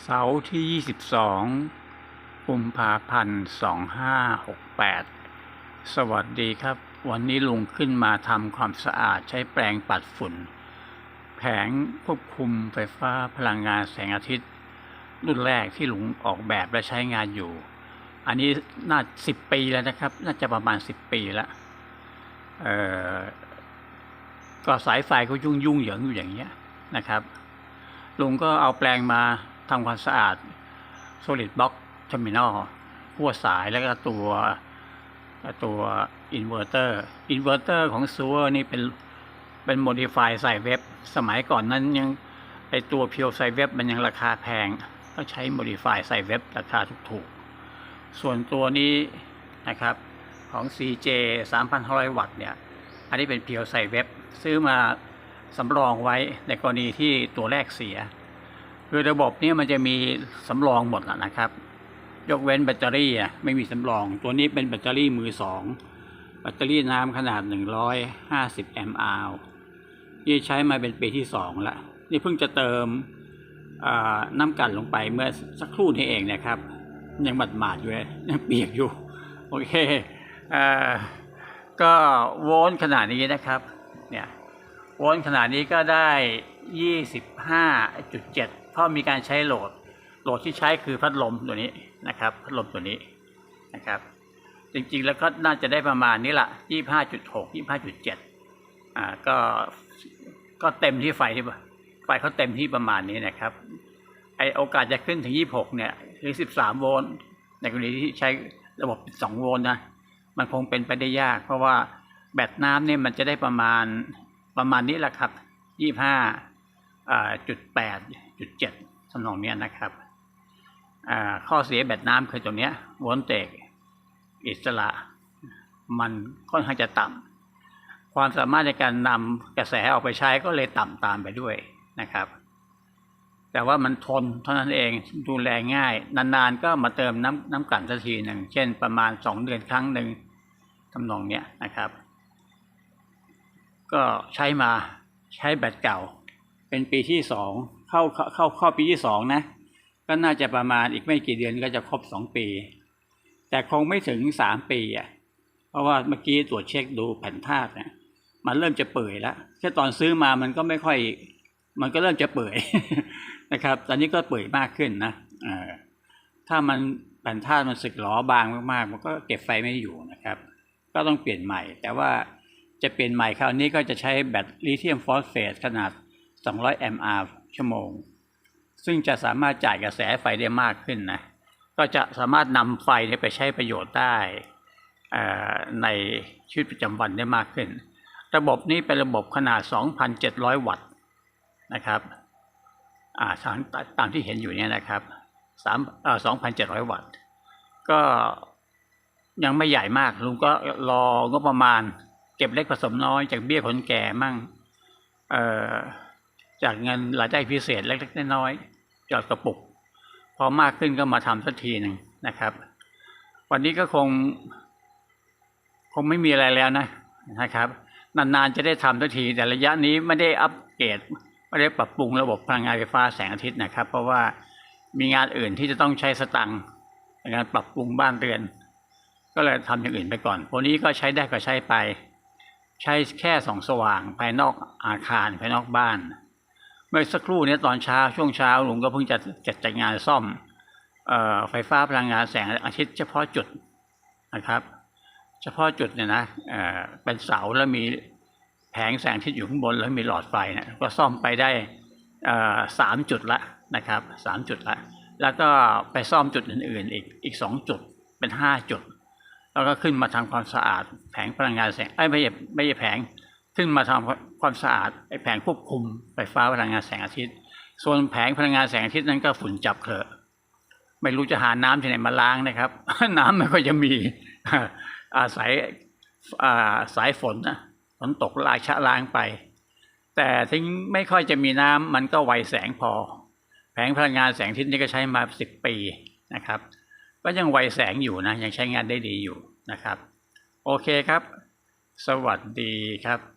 เสาร์ที่ 22กุมภาพันธ์ 2568 สวัสดีครับ วันนี้ลุงขึ้นมาทำความสะอาดใช้แปรงปัดฝุ่น แผงควบคุมไฟฟ้าพลังงานแสงอาทิตย์ รุ่นแรกที่ลุงออกแบบและใช้งานอยู่ อันนี้น่าสิบปีแล้วนะครับ น่าจะประมาณสิบปีแล้วเออก็สายไฟก็ยุ่งยุ่งเหยิงอยู่อย่างเงี้ยนะครับลุงก็เอาแปลงมา ทำความสะอาด Solid Block Terminal หัวสายแล้วก็ตัวตัวอินเวอร์เตอร์อินเวอร์เตอร์ของซูเวอร์นี่เป็นเป็นโมดิฟายใส่เว็บ สมัยก่อนนั้นยังไอตัวเพียวใส่เว็บมันยังราคาแพงต้องใช้โมดิฟายใส่เว็บราคาถูกๆ ส่วนตัวนี้นะครับของ CJ 3,500 วัตต์เนี่ย อันนี้เป็นเพียวใส่เว็บ ซื้อมาสำรองไว้ในกรณีที่ตัวแรกเสีย คือระบบนี้มันจะมีสำรองหมดแล้วนะครับ ยกเว้นแบตเตอรี่อะไม่มีสำรอง ตัวนี้เป็นแบตเตอรี่มือสองแบตเตอรี่น้ำขนาด 150 แอมป์อาวนี่ใช้มาเป็นปีที่สองละนี่เพิ่งจะเติมน้ำกันลงไปเมื่อสักครู่นี้เองนะครับ ยังหมาดหมาดอยู่เลยยังเปียกอยู่ โอเคอก็โวลต์ขนาดนี้นะครับเนี่ยโวลต์ขนาดนี้ก็ได้ 25.7 เพราะมีการใช้โหลด โหลดที่ใช้คือพัดลมตัวนี้นะครับ พัดลมตัวนี้นะครับ จริงๆแล้วก็น่าจะได้ประมาณนี้ละ25.6 25.7อ่าก็ก็เต็มที่ไฟที่ไฟเขาเต็มที่ประมาณนี้นะครับไอโอกาสจะขึ้นถึง 26 เนี่ยหรือ 13 โวลต์ในกรณีที่ใช้ระบบ2โวลต์นะมันคงเป็นไปได้ยาก เพราะว่าแบตน้ำเนี่ยมันจะได้ประมาณประมาณนี้แหละครับยี่ห้าจุดแจุดเจ็ดทำนองเนี้ยนะครับข้อเสียแบตน้ำคือตัวเนี้ยวลเตกอิสระ มันค่อนข้างจะต่ำความสามารถในการนำกระแสออกไปใช้ก็เลยต่ำตามไปด้วยนะครับ แต่ว่ามันทนเท่านั้นเองดูแลง่าย นานๆก็มาเติมน้ำน้ำกลั่นสักทีหนึ่ง เช่นประมาณสองเดือนครั้งหนึ่งทำนองเนี้ยนะครับ ก็ใช้มาใช้แบตเก่า เป็นปีที่สองเข้าเข้าเข้าปีที่สองนะ ก็น่าจะประมาณอีกไม่กี่เดือนก็จะครบสองปี แต่คงไม่ถึงสามปีอะเพราะว่าเมื่อกี้ตรวจเช็คดูแผ่นธาตุเนี่ยมันเริ่มจะเปื่อยแล้วแค่ตอนซื้อมามันก็ไม่ค่อย มันก็เริ่มจะเปื่อยนะครับ ตอนนี้ก็เปื่อยมากขึ้นนะเออถ้ามันแผ่นธาตุมันสึกหรอบางมากๆ มันก็เก็บไฟไม่อยู่นะครับ ก็ต้องเปลี่ยนใหม่ แต่ว่าจะเปลี่ยนใหม่คราวนี้ก็จะใช้แบตลิเธียมฟอสเฟตขนาด 200 แอมป์อาวชั่วโมง ซึ่งจะสามารถจ่ายกระแสไฟได้มากขึ้นนะ ก็จะสามารถนำไฟนี่ยไปใช้ประโยชน์ได้ในชีวิตประจำวันได้มากขึ้น ระบบนี้เป็นระบบขนาด 2,700 วัตต์นะครับาตามตามที่เห็นอยู่เนี่ยนะครับ2,700 วัตต์ ก็ยังไม่ใหญ่มาก ลุงก็รองบประมาณ เก็บเล็กผสมน้อยจากเบี้ยคนแก่มั่ง เอ่อ จากเงินรายได้พิเศษเล็กๆน้อยๆจอดกระปุก พอมากขึ้นก็มาทำสักทีหนึ่งนะครับ วันนี้ก็คง คงไม่มีอะไรแล้วนะนะครับ นานๆจะได้ทำสักทีแต่ระยะนี้ไม่ได้อัปเกรดไม่ได้ปรับปรุงระบบพลังงานไฟฟ้าแสงอาทิตย์นะครับ เพราะว่ามีงานอื่นที่จะต้องใช้สตังค์ในการปรับปรุงบ้านเรือน ก็เลยทำอย่างอื่นไปก่อนวันนี้ก็ใช้ได้ก็ใช้ไป ใช้แค่ส่องสว่างภายนอกอาคารภายนอกบ้าน เมื่อสักครู่เนี้ตอนเช้าช่วงเช้าลุงก็เพิ่งจะจัดจัดงานซ่อมเอ่อไฟฟ้าพลังงานแสงอาทิตย์เฉพาะจุดนะครับ เฉพาะจุดเนี่ยนะเอ่อเป็นเสาแล้วมีแผงแสงอาทิตย์อยู่ข้างบนแล้วมีหลอดไฟเนี่ยก็ซ่อมไปได้เอ่อสามจุดละนะครับสามจุดละแล้วก็ไปซ่อมจุดอื่น ๆ อีกอีกสองจุดเป็นห้าจุด แล้วก็ขึ้นมาทำความสะอาดแผงพลังงานแสงไอ้ไม่ใช่ไม่ใช่แผง ขึ้นมาทำความสะอาดไอแผงควบคุมไฟฟ้าพลังงานแสงอาทิตย์ ส่วนแผงพลังงานแสงอาทิตย์นั้นก็ฝุ่นจับเถอะไม่รู้จะหาน้ำที่ไหนมาล้างนะครับ น้ำไม่ค่อยจะมีอาศัยสายฝนนะฝนตกลากชะล้างไป แต่ถึงไม่ค่อยจะมีน้ำมันก็ไวแสงพอ แผงพลังงานแสงอาทิตย์นี่ก็ใช้มาสิบปีนะครับ ก็ยังไวแสงอยู่นะยังใช้งานได้ดีอยู่นะครับ โอเคครับ สวัสดีครับ